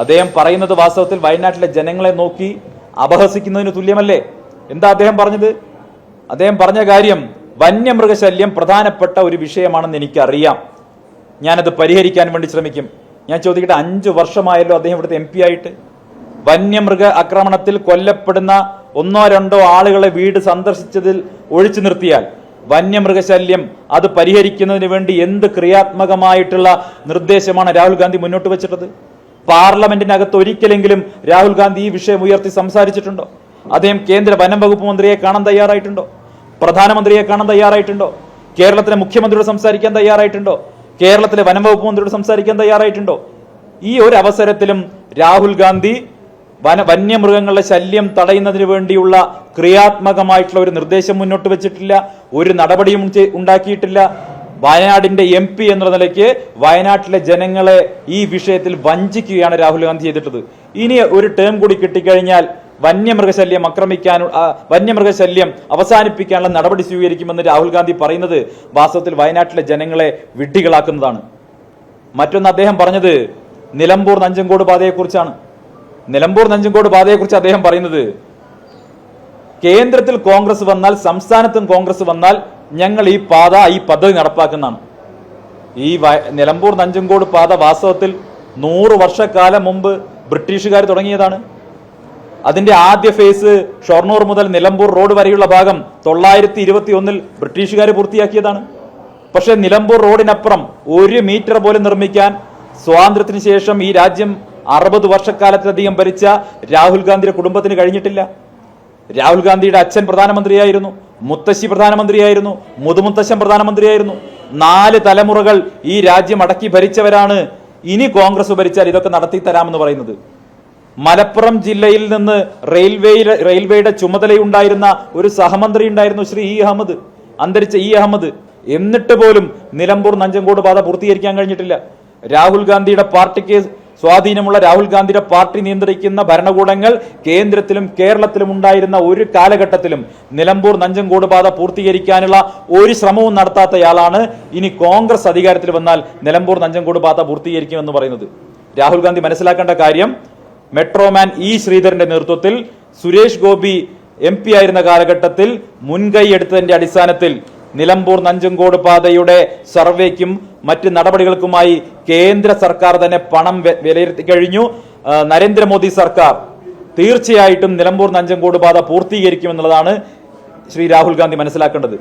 അദ്ദേഹം പറയുന്നത് വാസ്തവത്തിൽ വയനാട്ടിലെ ജനങ്ങളെ നോക്കി അപഹസിക്കുന്നതിന് തുല്യമല്ലേ? എന്താ അദ്ദേഹം പറഞ്ഞത്? അദ്ദേഹം പറഞ്ഞ കാര്യം വന്യമൃഗശല്യം പ്രധാനപ്പെട്ട ഒരു വിഷയമാണെന്ന് എനിക്കറിയാം. ഞാനത് പരിഹരിക്കാൻ വേണ്ടി ശ്രമിക്കും. ഞാൻ ചോദിക്കട്ടെ അഞ്ച് വർഷമായല്ലോ അദ്ദേഹം ഇവിടുത്തെ എം ആയിട്ട്. വന്യമൃഗ ആക്രമണത്തിൽ കൊല്ലപ്പെടുന്ന ഒന്നോ രണ്ടോ ആളുകളെ വീട് സന്ദർശിച്ചതിൽ ഒഴിച്ചു നിർത്തിയാൽ വന്യമൃഗശല്യം അത് പരിഹരിക്കുന്നതിന് വേണ്ടി എന്ത് ക്രിയാത്മകമായിട്ടുള്ള നിർദ്ദേശമാണ് രാഹുൽ ഗാന്ധി മുന്നോട്ട് വെച്ചിട്ടത്? പാർലമെന്റിനകത്ത് ഒരിക്കലെങ്കിലും രാഹുൽ ഗാന്ധി ഈ വിഷയം ഉയർത്തി സംസാരിച്ചിട്ടുണ്ടോ? അദ്ദേഹം കേന്ദ്ര വനം വകുപ്പ് മന്ത്രിയെ കാണാൻ തയ്യാറായിട്ടുണ്ടോ? പ്രധാനമന്ത്രിയെ കാണാൻ തയ്യാറായിട്ടുണ്ടോ? കേരളത്തിലെ മുഖ്യമന്ത്രിയോട് സംസാരിക്കാൻ തയ്യാറായിട്ടുണ്ടോ? കേരളത്തിലെ വനം വകുപ്പ് മന്ത്രിയോട് സംസാരിക്കാൻ തയ്യാറായിട്ടുണ്ടോ? ഈ ഒരു അവസരത്തിലും രാഹുൽ ഗാന്ധി വന വന്യമൃഗങ്ങളുടെ ശല്യം തടയുന്നതിന് വേണ്ടിയുള്ള ക്രിയാത്മകമായിട്ടുള്ള ഒരു നിർദ്ദേശം മുന്നോട്ട് വെച്ചിട്ടില്ല ഒരു നടപടിയും ഉണ്ടാക്കിയിട്ടില്ല. വയനാടിന്റെ എം പി എന്ന നിലയ്ക്ക് വയനാട്ടിലെ ജനങ്ങളെ ഈ വിഷയത്തിൽ വഞ്ചിക്കുകയാണ് രാഹുൽ ഗാന്ധി ചെയ്തിട്ടത് ഇനി ഒരു ടേം കൂടി കിട്ടിക്കഴിഞ്ഞാൽ വന്യമൃഗശല്യം ആക്രമിക്കാൻ വന്യമൃഗശല്യം അവസാനിപ്പിക്കാനുള്ള നടപടി സ്വീകരിക്കുമെന്ന് രാഹുൽ ഗാന്ധി പറയുന്നത് വാസ്തവത്തിൽ വയനാട്ടിലെ ജനങ്ങളെ വിഡ്ഢികളാക്കുന്നതാണ്. മറ്റൊന്ന് അദ്ദേഹം പറഞ്ഞത് നിലമ്പൂർ നഞ്ചങ്കോട് പാതയെക്കുറിച്ചാണ്. നിലമ്പൂർ നഞ്ചങ്കോട് പാതയെക്കുറിച്ച് അദ്ദേഹം പറയുന്നത് കേന്ദ്രത്തിൽ കോൺഗ്രസ് വന്നാൽ സംസ്ഥാനത്തും കോൺഗ്രസ് വന്നാൽ ഞങ്ങൾ ഈ പാത ഈ പദ്ധതി നടപ്പാക്കുന്നതാണ്. ഈ നിലമ്പൂർ നഞ്ചങ്കോട് പാത വാസ്തവത്തിൽ നൂറ് വർഷക്കാലം മുമ്പ് ബ്രിട്ടീഷുകാർ തുടങ്ങിയതാണ്. അതിന്റെ ആദ്യ ഫേസ് ഷൊർണൂർ മുതൽ നിലമ്പൂർ റോഡ് വരെയുള്ള ഭാഗം തൊള്ളായിരത്തി ഇരുപത്തി ഒന്നിൽ ബ്രിട്ടീഷുകാർ പൂർത്തിയാക്കിയതാണ്. പക്ഷേ നിലമ്പൂർ റോഡിനപ്പുറം ഒരു മീറ്റർ പോലും നിർമ്മിക്കാൻ സ്വാതന്ത്ര്യത്തിന് ശേഷം ഈ രാജ്യം അറുപത് വർഷക്കാലത്തിലധികം ഭരിച്ച രാഹുൽ ഗാന്ധിയുടെ കുടുംബത്തിന് കഴിഞ്ഞിട്ടില്ല. രാഹുൽ ഗാന്ധിയുടെ അച്ഛൻ പ്രധാനമന്ത്രിയായിരുന്നു മുത്തശ്ശി പ്രധാനമന്ത്രിയായിരുന്നു മുതുമുത്തശ്ശൻ പ്രധാനമന്ത്രിയായിരുന്നു. നാല് തലമുറകൾ ഈ രാജ്യം അടക്കി ഭരിച്ചവരാണ് ഇനി കോൺഗ്രസ് ഭരിച്ചാൽ ഇതൊക്കെ നടത്തി തരാമെന്ന് പറയുന്നത്. മലപ്പുറം ജില്ലയിൽ നിന്ന് റെയിൽവേയിൽ റെയിൽവേയുടെ ചുമതലയുണ്ടായിരുന്ന ഒരു സഹമന്ത്രി ഉണ്ടായിരുന്നു ശ്രീ ഇ അഹമ്മദ് അന്തരിച്ച ഇ അഹമ്മദ്. എന്നിട്ട് പോലും നിലമ്പൂർ നഞ്ചങ്കോട് പാത പൂർത്തീകരിക്കാൻ കഴിഞ്ഞിട്ടില്ല. രാഹുൽ ഗാന്ധിയുടെ പാർട്ടിക്ക് സ്വാധീനമുള്ള രാഹുൽ ഗാന്ധിയുടെ പാർട്ടി നിയന്ത്രിക്കുന്ന ഭരണകൂടങ്ങൾ കേന്ദ്രത്തിലും കേരളത്തിലും ഉണ്ടായിരുന്ന ഒരു കാലഘട്ടത്തിലും നിലമ്പൂർ നഞ്ചങ്കോട് പാത പൂർത്തീകരിക്കാനുള്ള ഒരു ശ്രമവും നടത്താത്തയാളാണ് ഇനി കോൺഗ്രസ് അധികാരത്തിൽ വന്നാൽ നിലമ്പൂർ നഞ്ചങ്കോട് പാത പൂർത്തീകരിക്കുമെന്ന് പറയുന്നത്. രാഹുൽ ഗാന്ധി മനസ്സിലാക്കേണ്ട കാര്യം മെട്രോമാൻ ഇ ശ്രീധരന്റെ നേതൃത്വത്തിൽ സുരേഷ് ഗോപി എം ആയിരുന്ന കാലഘട്ടത്തിൽ മുൻകൈ എടുത്തതിന്റെ അടിസ്ഥാനത്തിൽ നിലമ്പൂർ നഞ്ചങ്കോട് പാതയുടെ സർവേക്കും മറ്റ് നടപടികൾക്കുമായി കേന്ദ്ര സർക്കാർ തന്നെ പണം വിലയിരുത്തി കഴിഞ്ഞു. നരേന്ദ്രമോദി സർക്കാർ തീർച്ചയായിട്ടും നിലമ്പൂർ നഞ്ചങ്കോട് പാത പൂർത്തീകരിക്കുമെന്നുള്ളതാണ് ശ്രീ രാഹുൽ ഗാന്ധി മനസ്സിലാക്കേണ്ടത്.